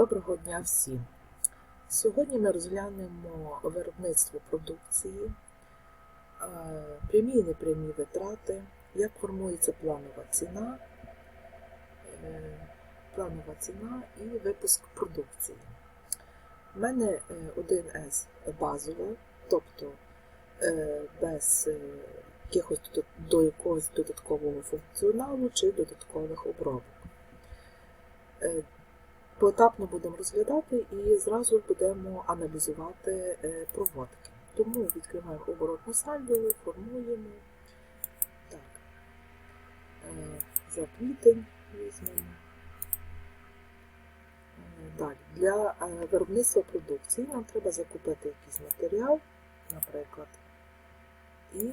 Доброго дня всім! Сьогодні ми розглянемо виробництво продукції, е, прямі і непрямі витрати, як формується планова ціна, е, планова ціна і випуск продукції. У мене е, 1С базове, тобто е, без е, якихось до якогось додаткового функціоналу чи додаткових обробок. Поетапно будемо розглядати і зразу будемо аналізувати е, проводки. Тому відкриваємо оборотну сальдову, формуємо. Так. Е, За квітень візьмемо. Е, Далі. Для виробництва продукції нам треба закупити якийсь матеріал, наприклад. І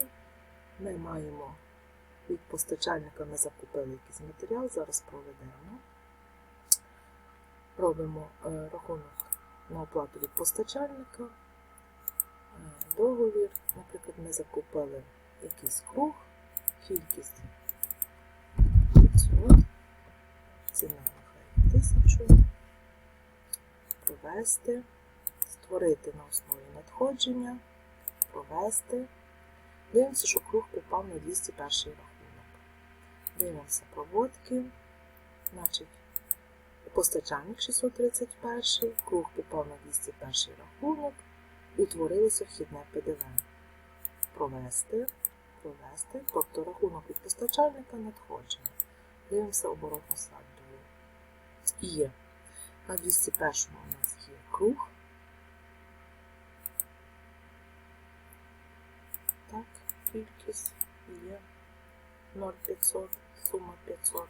ми маємо від постачальника ми закупили якийсь матеріал, зараз проведемо робимо е, рахунок на оплату від постачальника, е, договір. Наприклад, ми закупили якийсь круг, кількість 500, ціна нехай 1000, провести, створити на основі надходження, провести. Дивимося, що круг попав на 201 рахунок. Дивимося проводки, значить Постачальник 631, круг попав на 201 рахунок, утворилося вхідне ПДВ. Провести, провести, тобто рахунок від постачальника надходження. Дивимося оборотну сальдову. Є. На 201 у нас є круг. Так, кількість є 0,500, сума 500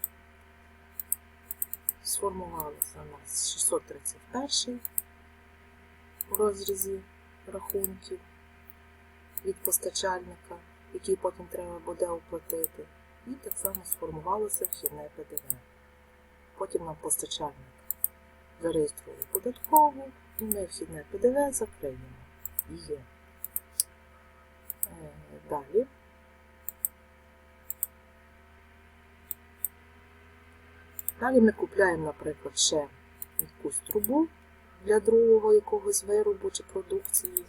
сформувалося у нас 631 в розрізі рахунків від постачальника, який потім треба буде оплатити. І так само сформувалося вхідне ПДВ. Потім нам постачальник зареєструє податкову, і ми вхідне ПДВ закриємо. Є. Е, Далі. Далі ми купляємо, наприклад, ще якусь трубу для другого якогось виробу чи продукції.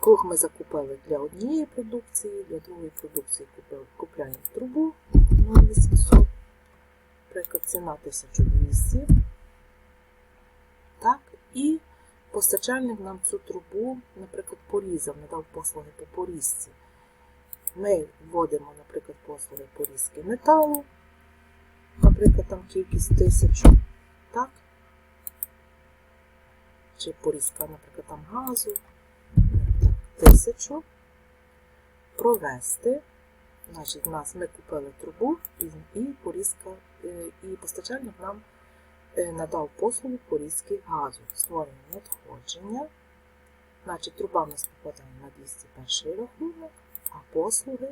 Круг ми закупили для однієї продукції, для другої продукції купляємо трубу 0800, наприклад, ціна 1200. Так, і постачальник нам цю трубу, наприклад, порізав, надав послуги по порізці. Ми вводимо, наприклад, послуги порізки металу наприклад, там кількість тисячу, так? Чи порізка, наприклад, там газу, тисячу. Провести. Значить, у нас ми купили трубу і, і порізка, е, і постачальник нам е, надав послугу порізки газу. Створення надходження. Значить, труба в нас попадає на 201 рахунок, а послуги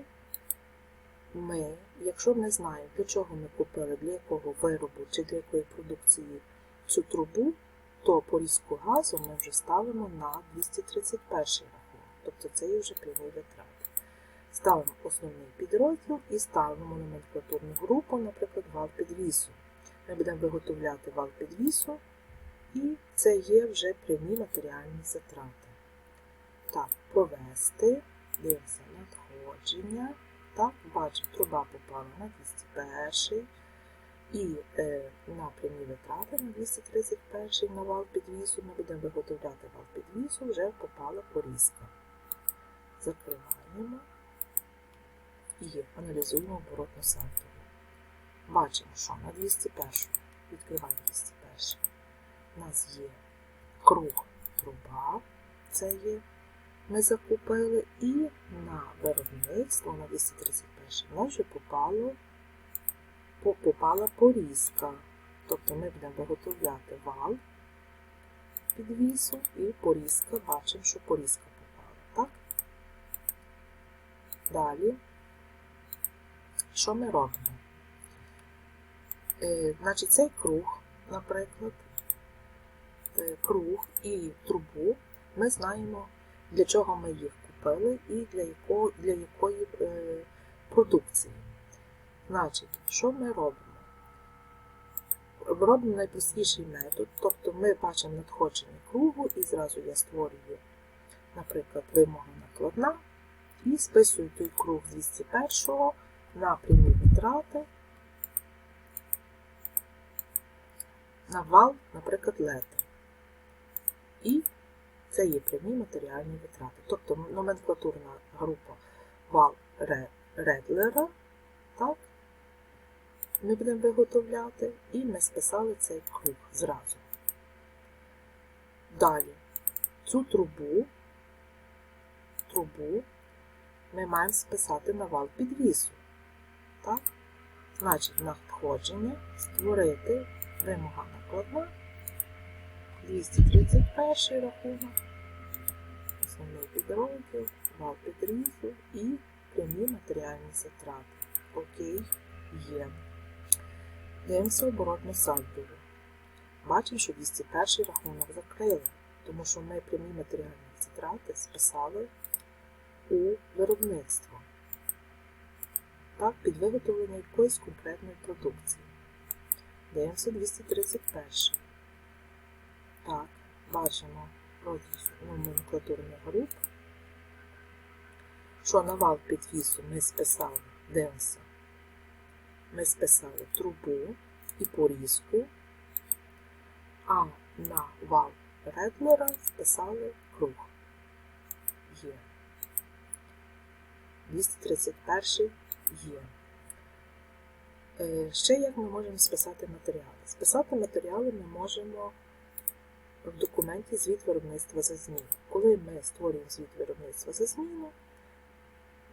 ми, якщо не знаємо, для чого ми купили, для якого виробу чи для якої продукції цю трубу, то порізку газу ми вже ставимо на 231 рахунок. Тобто це є вже прямі витрати. Ставимо основний підрозділ і ставимо номенклатурну групу, наприклад, вал підвісу. Ми будемо виготовляти вал підвісу, і це є вже прямі матеріальні затрати. Так, провести, дивимося надходження. Так, бачимо, труба попала на 201 і е, на прямі витрати на 231 на вал підвісу. Ми будемо виготовляти вал підвісу, вже попала порізка. Закриваємо і аналізуємо оборотну сальдову. Бачимо, що на 201 відкриваємо 201. У нас є круг труба, це є ми закупили, і на виробництво на 231 у нас вже попало, по- попала порізка. Тобто ми будемо виготовляти вал підвісу і порізка, бачимо, що порізка попала. Так? Далі, що ми робимо? Е, значить, цей круг, наприклад, е, круг і трубу ми знаємо для чого ми їх купили і для якого, для якої е, продукції. Значить, що ми робимо? робимо найпростіший метод, тобто ми бачимо надходження кругу і зразу я створюю, наприклад, вимога накладна і списую той круг з 201 на прямі витрати на вал, наприклад, лети. І це є прямі матеріальні витрати. Тобто номенклатурна група вал Редлера, так, ми будемо виготовляти, і ми списали цей круг зразу. Далі, цю трубу, трубу ми маємо списати на вал підвісу. Так? Значить, надходження створити вимога накладна, 231 рахунок, основний підрозділ, вал підрізу і прямі матеріальні затрати. Окей, є. Дивимося оборотну сальдову. Бачимо, що 201 рахунок закрили, тому що ми прямі матеріальні затрати списали у виробництво. Так, під виготовлення якоїсь конкретної продукції. Дивимося 231. Так, бачимо розділ номенклатурних груп, що на вал підвісу ми списали, дивимося, ми списали трубу і порізку, а на вал Редлера списали круг. Є. 231 є. Е, Ще як ми можемо списати матеріали? Списати матеріали ми можемо в документі звіт виробництва за зміну. Коли ми створюємо звіт виробництва за зміну,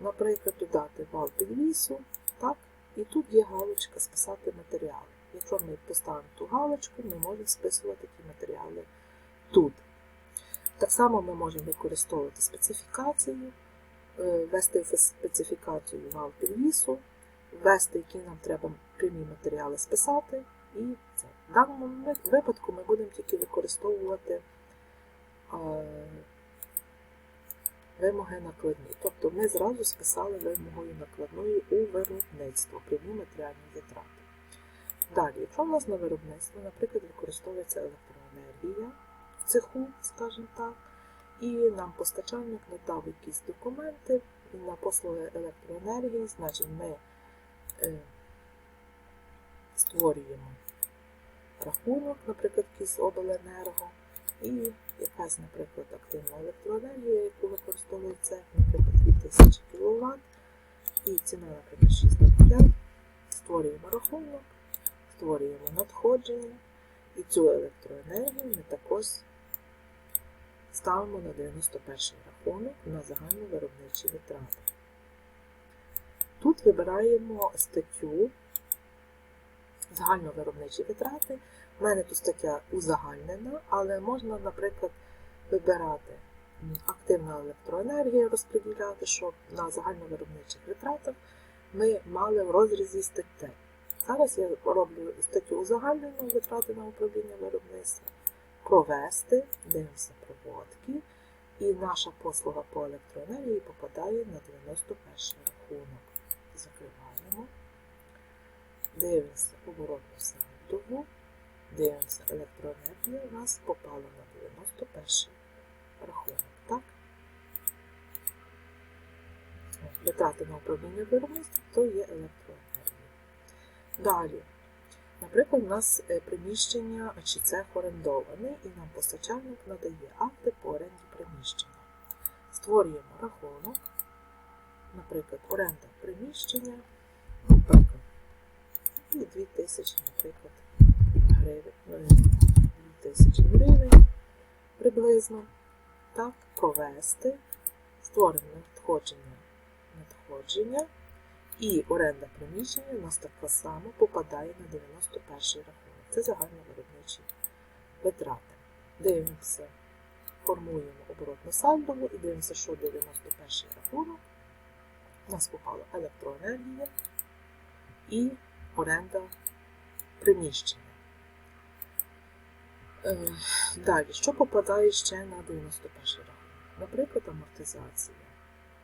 наприклад, додати вал підвісу, так, і тут є галочка Списати матеріали. Якщо ми поставимо ту галочку, ми можемо списувати ті матеріали тут. Так само ми можемо використовувати специфікацію, е, ввести специфікацію вал підвісу, ввести, які нам треба прямі матеріали списати, і це. В даному випадку ми будемо тільки використовувати вимоги накладні. Тобто ми зразу списали вимогою накладною у виробництво, прямі матеріальні затрати. Далі, якщо в нас на виробництво, наприклад, використовується електроенергія в цеху, скажімо так, і нам постачальник надав якісь документи на послуги електроенергії, значить ми е, створюємо рахунок, наприклад, якийсь обленерго, і якась, наприклад, активна електроенергія, яку використовує цех, наприклад, 2000 кВт, і ціна, наприклад, 65, створюємо рахунок, створюємо надходження, і цю електроенергію ми також ставимо на 91 рахунок на загальновиробничі витрати. Тут вибираємо статтю загальновиробничі витрати. У мене тут стаття узагальнена, але можна, наприклад, вибирати м, активна електроенергія, розподіляти, щоб на загальновиробничих витратах ми мали в розрізі статей. Зараз я роблю статтю узагальнену витрати на управління виробництва, провести, дивимося проводки, і наша послуга по електроенергії попадає на 91 рахунок. Закриваємо. Дивимося оборотну сальдову, дивимося електроенергія, у нас попала на 91 рахунок. Так? Витрати на управління виробництвом то є електроенергія. Далі. Наприклад, у нас е, приміщення чи цех орендований, і нам постачальник надає акти по оренді приміщення. Створюємо рахунок, наприклад, оренда приміщення, наприклад, і 2000, наприклад, гривень, ну, 2000 гривень приблизно. Так, провести, створимо надходження, надходження, і оренда приміщення у нас так само попадає на 91 рахунок. Це загальновиробничі витрати. Дивимося, формуємо оборотну сальдову і дивимося, що 91 рахунок. У нас попала електроенергія і оренда приміщення. Е, Далі, що попадає ще на 91 рахунок? Наприклад, амортизація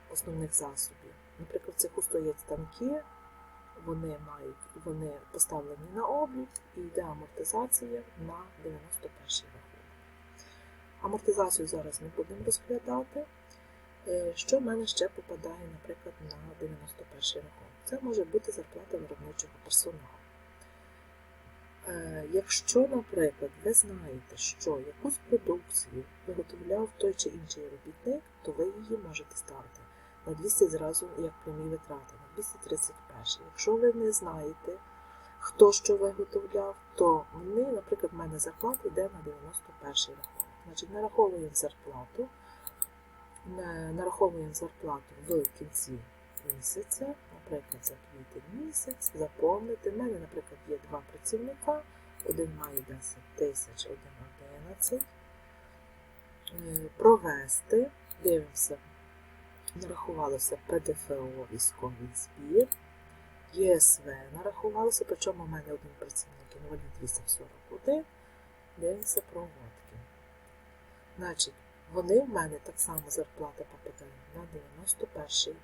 основних засобів. Наприклад, в цеху стоять станки, вони мають, вони поставлені на облік і йде амортизація на 91 рахунок. Амортизацію зараз не будемо розглядати. Е, Що в мене ще попадає, наприклад, на 91 рахунок? Це може бути зарплата виробничого персоналу. Е, Якщо, наприклад, ви знаєте, що якусь продукцію виготовляв той чи інший робітник, то ви її можете ставити на 200 зразу як прямі витрати, на 231. Якщо ви не знаєте, хто що виготовляв, то вони, наприклад, в мене зарплата йде на 91 рахунок. Значить, нараховуємо зарплату, нараховуємо зарплату в кінці місяця, наприклад, за квітень місяць, заповнити. У мене, наприклад, є два працівника, один має 10 тисяч, один 11. Е, Провести, дивимося, нарахувалося ПДФО військовий збір, ЄСВ нарахувалося, причому в мене один працівник інвалід 841, дивимося проводки. Значить, вони в мене так само зарплата попадає на 91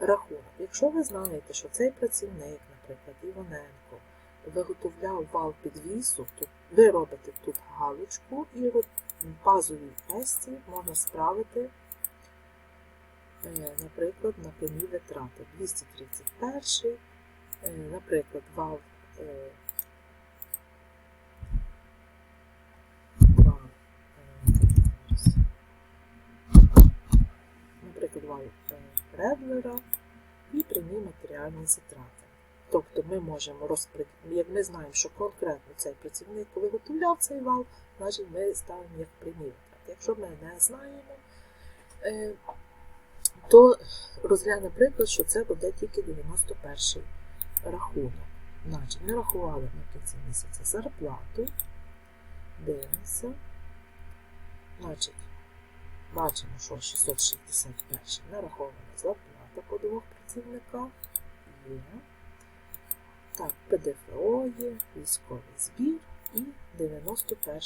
рахунок. Якщо ви знаєте, що цей працівник, наприклад, Іваненко, виготовляв вал підвісу, то ви робите тут галочку і в базовій тесті можна справити, е, наприклад, на прямі витрати. 231, е, наприклад, вал. е, наприклад, вал Редлера і прямі матеріальні затрати. Тобто ми можемо розподілити, як ми знаємо, що конкретно цей працівник виготовляв цей вал, значить ми ставимо як прямі витрати. Якщо ми не знаємо, е, то розглянемо приклад, що це буде тільки 91 рахунок. Значить, ми рахували на кінці місяця зарплату, дивимося. Значить, бачимо, що 661 нарахована зарплата по двох працівниках є. Так, ПДФО є, військовий збір і 91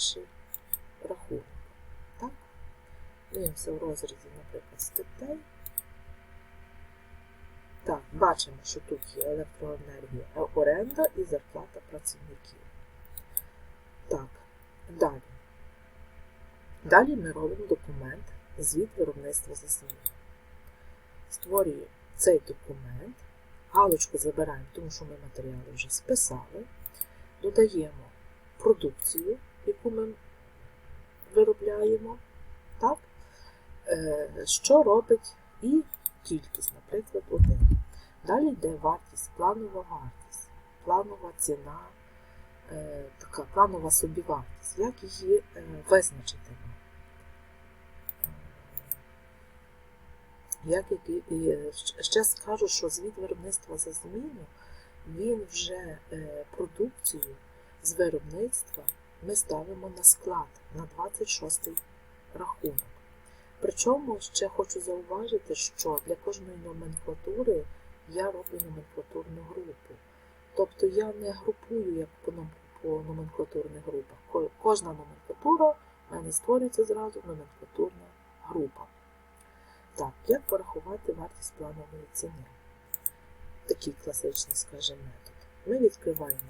рахунок. Так? Дивимося в розрізі, наприклад, статей. Так, бачимо, що тут є електроенергія, е, оренда і зарплата працівників. Так, далі. Далі ми робимо документ звіт виробництва за зміну. Створюємо цей документ, галочку забираємо, тому що ми матеріали вже списали, додаємо продукцію, яку ми виробляємо, так? Е, що робить і кількість, наприклад, один. Далі йде вартість, планова вартість, планова ціна, е, така планова собівартість. Як її е, визначити? Як які, і ще скажу, що звіт виробництва за зміну, він вже е, продукцію з виробництва ми ставимо на склад на 26 рахунок. Причому ще хочу зауважити, що для кожної номенклатури я роблю номенклатурну групу. Тобто я не групую як по, по номенклатурних групах. Кожна номенклатура в мене створюється зразу номенклатурна група. Так, як порахувати вартість планової ціни? Такий класичний, скажімо, метод. Ми відкриваємо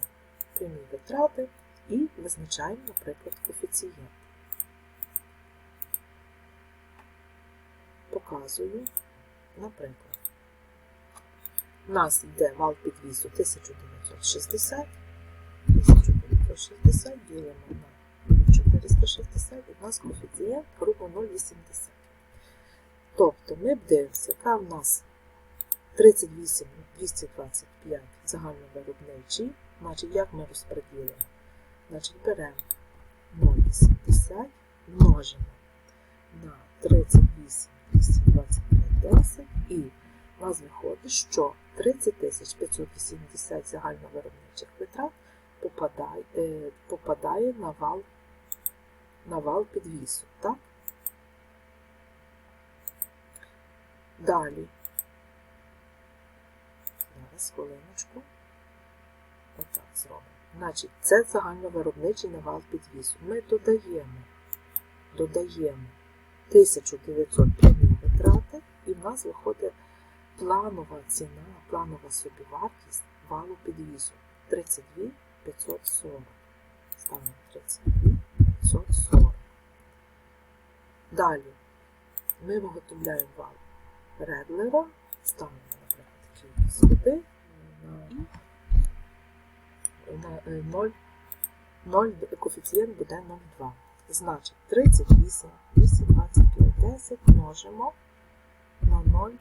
прямі витрати і визначаємо, наприклад, коефіцієнт. Показую, наприклад, у нас йде вал підвісу 1960, 1960 ділимо на 460 і в нас коефіцієнт грубо 0,80. Тобто ми б дивимося, яка в нас 38 225 загальновиробничий, значить, як ми розподілимо? Значить, беремо 0,80, множимо на 38 225 10 і у нас виходить, що 30 580 загальновиробничих витрат попадає, е, попадає на вал, на вал підвісу. Так? Далі. Зараз хвилиночку. Отак зробимо. Значить, це загальновиробничий навал підвісу. Ми додаємо, додаємо 1900 витрати, і в нас виходить планова ціна, планова собівартість валу підвізу 32 540. Ставимо 32 540. Далі ми виготовляємо вал Редлера, ставимо, такі сюди е, 0, 0, коефіцієнт буде 0,2. Значить, 38, 225, 10 множимо на 0 на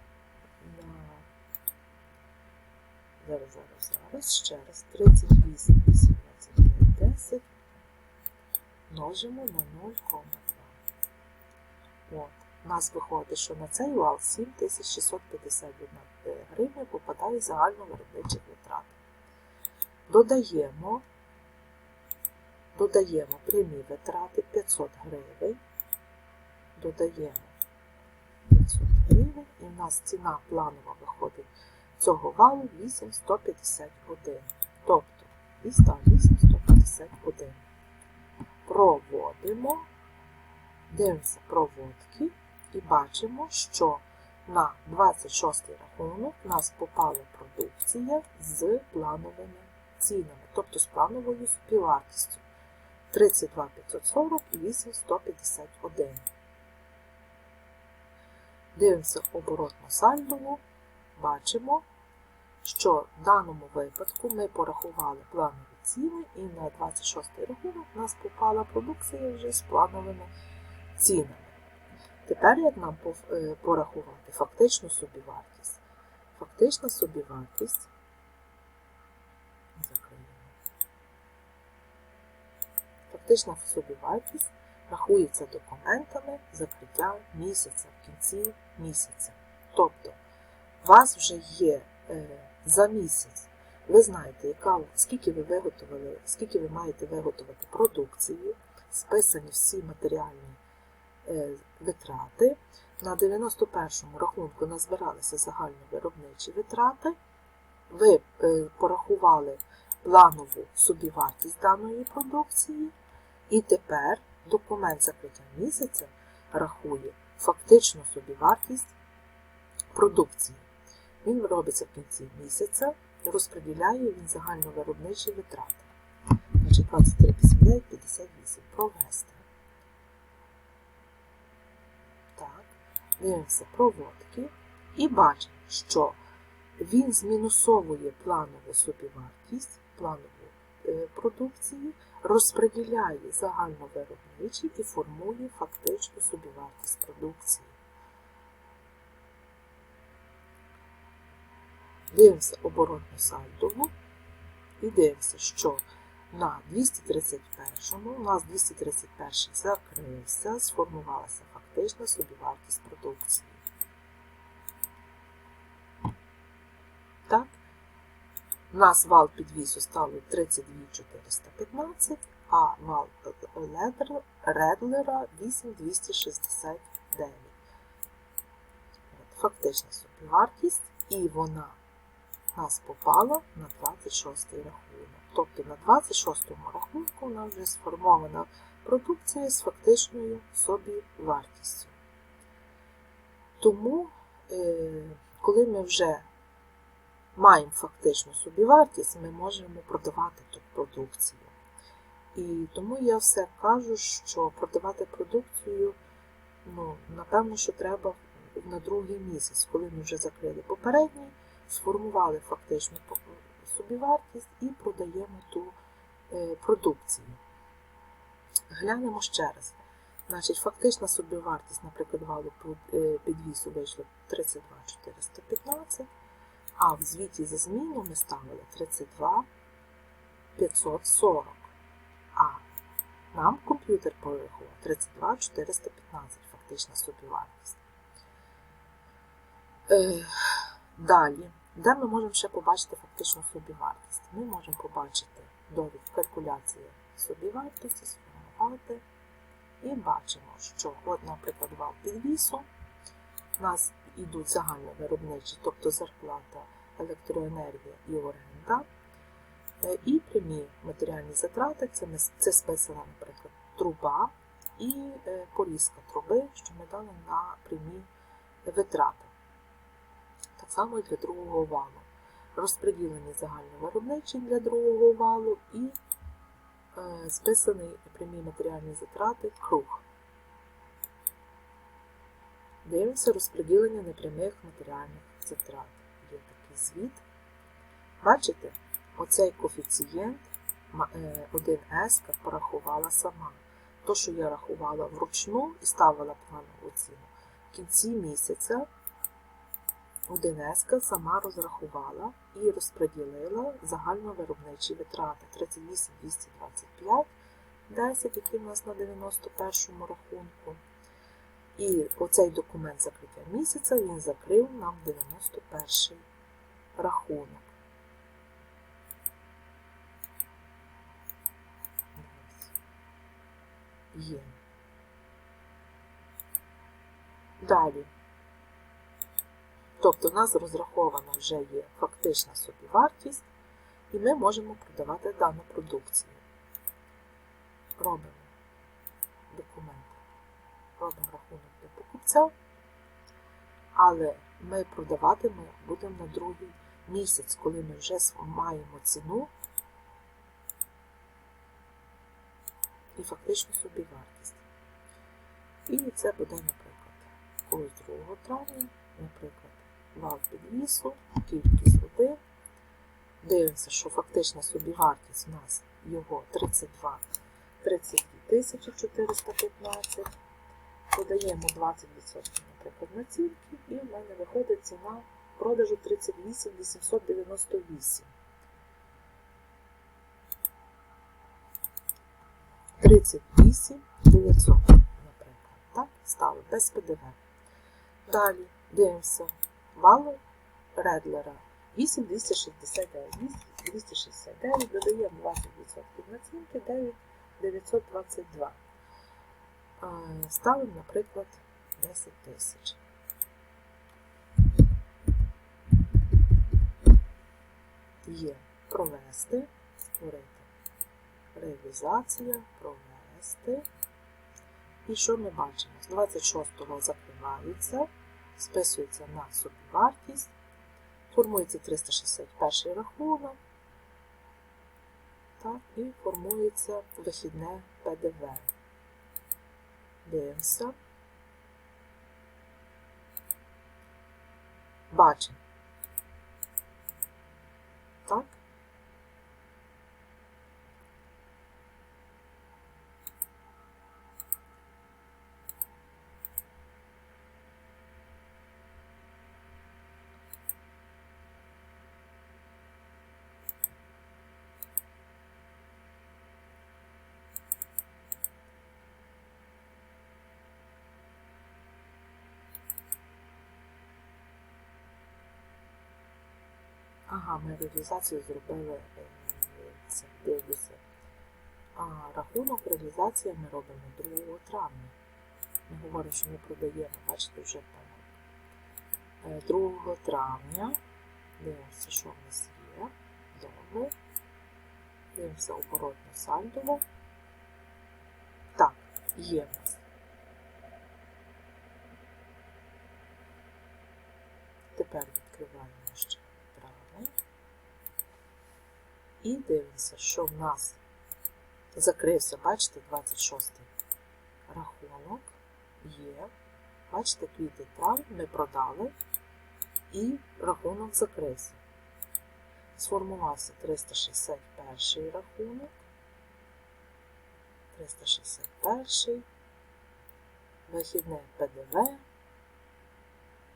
зараз, зараз, зараз, ще раз. 38, 8, 25, 10 множимо на 0,2. От. У нас виходить, що на цей вал 7651 гривня попадає загально виробничих витрат. Додаємо, додаємо прямі витрати 500 гривень. Додаємо 500 гривень, і в нас ціна планова виходить цього валу 8151. Тобто, і став 8151. Проводимо, дивимося проводки і бачимо, що на 26 рахунок в нас попала продукція з плановими цінами, тобто з плановою співвартістю 32 540 і 8 151. Дивимося оборотну сальдову, бачимо, що в даному випадку ми порахували планові ціни, і на 26 рахунок у нас попала продукція вже з плановими цінами. Тепер як нам е, порахувати фактичну собівартість? Фактична собівартість. Фактична собівартість рахується документами закриття місяця в кінці місяця. Тобто, у вас вже є е, за місяць, ви знаєте, яка, скільки ви виготовили, скільки ви маєте виготовити продукції, списані всі матеріальні витрати. На 91-му рахунку назбиралися загальновиробничі витрати. Ви е, порахували планову собівартість даної продукції, і тепер документ закриття місяця рахує фактичну собівартість продукції. Він робиться в кінці місяця, розподіляє він загальновиробничі витрати. Значить, 23, 59, 58. Провести. Так, дивимося проводки і бачимо, що він змінусовує планову собівартість, планову е, продукції, розподіляє загальновиробничі і формує фактичну собівартість продукції. Дивимося оборотну сальдову і дивимося, що на 231 у нас 231 закрився, сформувалася фактична собівартість продукції. Так, нас вал підвісу стало 32 415, а вал Редлера 8269. Фактична собівартість, і вона нас попала на 26 рахунок. Тобто на 26 рахунку у нас вже сформована продукція з фактичною собівартістю. Тому, е, коли ми вже маємо фактичну собівартість, ми можемо продавати ту продукцію. І тому я все кажу, що продавати продукцію, ну, напевно, що треба на другий місяць, коли ми вже закрили попередній, сформували фактичну собівартість і продаємо ту е, продукцію. Глянемо ще раз. Значить, фактична собівартість, наприклад, валу е, підвісу вийшло 32 415, а в звіті за зміну ми ставили 32 540. А нам комп'ютер порахував 32 415 фактична собівартість. Е, далі, де ми можемо ще побачити фактичну собівартість? Ми можемо побачити довід калькуляції собівартості, сформувати. І бачимо, що, от, наприклад, вал підвісу, у нас йдуть загальновиробничі, тобто зарплата, електроенергія і оренда. Е, І прямі матеріальні затрати це, це списана, наприклад, труба і е, порізка труби, що ми дали на прямі витрати. Так само і для другого валу. розподілені загальновиробничі для другого валу і списаний прямі матеріальні затрати круг. Дивимося розподілення непрямих матеріальних затрат. Є такий звіт. Бачите, оцей коефіцієнт 1С порахувала сама. То, що я рахувала вручну і ставила планову ціну, в кінці місяця 1С сама розрахувала і розподілила загальновиробничі витрати 38 225, 10, які в нас на 91 рахунку. І оцей документ закриття місяця він закрив нам 91 рахунок. Є. Далі. Тобто в нас розрахована вже є фактична собівартість, і ми можемо продавати дану продукцію. Робимо документ, робимо рахунок для покупця, але ми продавати ми будемо на другий місяць, коли ми вже маємо ціну і фактичну собівартість. І це буде, наприклад, ось 2 травня, наприклад, вал підвісу, кількість 1. Дивимося, що фактична собівартість у нас його 32 32 415. Подаємо 20%, наприклад, націнки, і в мене виходить ціна продажу 38 898. 38 900, наприклад. Так, стало без ПДВ. Далі дивимося валу Редлера 8269. 269, додаємо 20% націнки 9 922. Ставимо, наприклад, 10 тисяч. Є провести, створити реалізація, провести. І що ми бачимо? З 26-го закривається, списується на собівартість, формується 361 рахунок, так, і формується вихідне ПДВ. Дивимося. Бачимо. Так. Ага, ми реалізацію зробили е, це, дивлюся. А рахунок реалізації ми робимо 2 травня. Ми говоримо, що ми продаємо, бачите, вже помилка. 2 травня. Дивимося, що в нас є. Добре. Дивимося оборотне сальдово. Так, є в нас. Тепер відкриваємо ще І дивимося, що в нас закрився, бачите, 26 рахунок є. Бачите, квітень травень ми продали і рахунок закрився. Сформувався 361 рахунок. 361, вихідне ПДВ.